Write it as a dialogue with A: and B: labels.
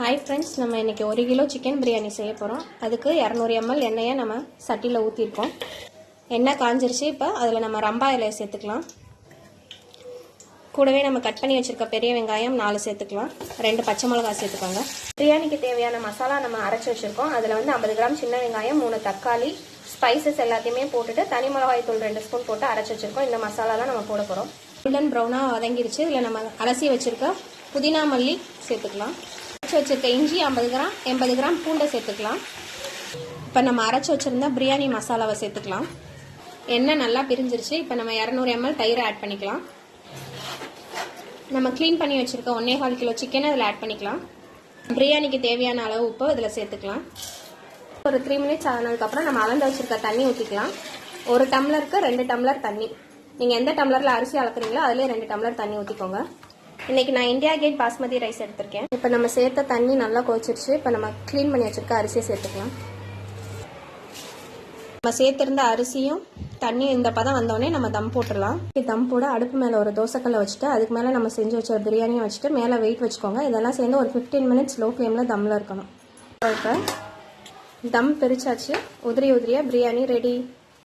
A: Hi friends நம்ம இன்றைக்கி ஒரு கிலோ சிக்கன் பிரியாணி செய்ய போகிறோம் அதுக்கு இரநூறு எம்எல் எண்ணெயை நம்ம சட்டியில் ஊற்றிருக்கோம் எண்ணெய் காஞ்சிருச்சு இப்போ அதில் நம்ம ரம்பா இலையை சேர்த்துக்கலாம். கூடவே நம்ம கட் பண்ணி வச்சுருக்க பெரிய வெங்காயம் நாலு சேர்த்துக்கலாம். ரெண்டு பச்சை மிளகாய் சேர்த்துக்கோங்க. பிரியாணிக்கு தேவையான மசாலா நம்ம அரைச்சி வச்சுருக்கோம். அதில் வந்து ஐம்பது கிராம் சின்ன வெங்காயம் மூணு தக்காளி ஸ்பைசஸ் எல்லாத்தையுமே போட்டுட்டு தனி மிளகாய் தூள் ரெண்டு ஸ்பூன் போட்டு அரைச்சி வச்சுருக்கோம். இந்த மசாலாலாம் நம்ம போட போகிறோம் கோல்டன் ப்ரௌனாக வதங்கிருச்சு. இதில் நம்ம அலசி வச்சுருக்க புதினா மல்லி சேர்த்துக்கலாம். அரைச்சி வச்சுருக்க இஞ்சி ஐம்பது கிராம் எண்பது கிராம் பூண்டை சேர்த்துக்கலாம். இப்போ நம்ம அரைச்சி வச்சுருந்தா பிரியாணி மசாலாவை சேர்த்துக்கலாம். எண்ணெய் நல்லா பிரிஞ்சிருச்சு. இப்போ நம்ம இரநூறு எம்எல் தயிரை ஆட் பண்ணிக்கலாம். நம்ம க்ளீன் பண்ணி வச்சுருக்க ஒன்றே கால் கிலோ சிக்கனை இதில் ஆட் பண்ணிக்கலாம். பிரியாணிக்கு தேவையான அளவு உப்பு இதில் சேர்த்துக்கலாம். ஒரு த்ரீ மினிட்ஸ் ஆனதுக்கப்புறம் நம்ம அளந்து வச்சுருக்க தண்ணி ஊற்றிக்கலாம் ஒரு டம்ளருக்கு ரெண்டு டம்ளர் தண்ணி. நீங்கள் எந்த டம்ளரில் அரிசி அளக்குறீங்களோ அதிலே ரெண்டு டம்ளர் தண்ணி ஊற்றிக்கோங்க இன்னைக்கு நான் இந்தியா கேட் பாஸ்மதி ரைஸ் எடுத்திருக்கேன். இப்போ நம்ம சேர்த்த தண்ணி நல்லா கொதிச்சிருச்சு. இப்போ நம்ம க்ளீன் பண்ணி வச்சுருக்க அரிசியை சேர்த்துக்கலாம். நம்ம சேர்த்திருந்த அரிசியும் தண்ணி இந்த பதம் வந்தோடனே நம்ம தம் போட்டுடலாம். தம் போட அடுப்பு மேலே ஒரு தோசைக்கல்லை வச்சுட்டு அதுக்கு மேலே நம்ம செஞ்சு வச்ச பிரியாணியும் வச்சுட்டு மேலே வெயிட் வச்சுக்கோங்க. இதெல்லாம் சேர்ந்து ஒரு ஃபிஃப்டீன் மினிட்ஸ் லோ ஃப்ளேமில் தம்மில் இருக்கணும். இப்போ தம் பிரிச்சாச்சு. உதிரி உதிரியாக பிரியாணி ரெடி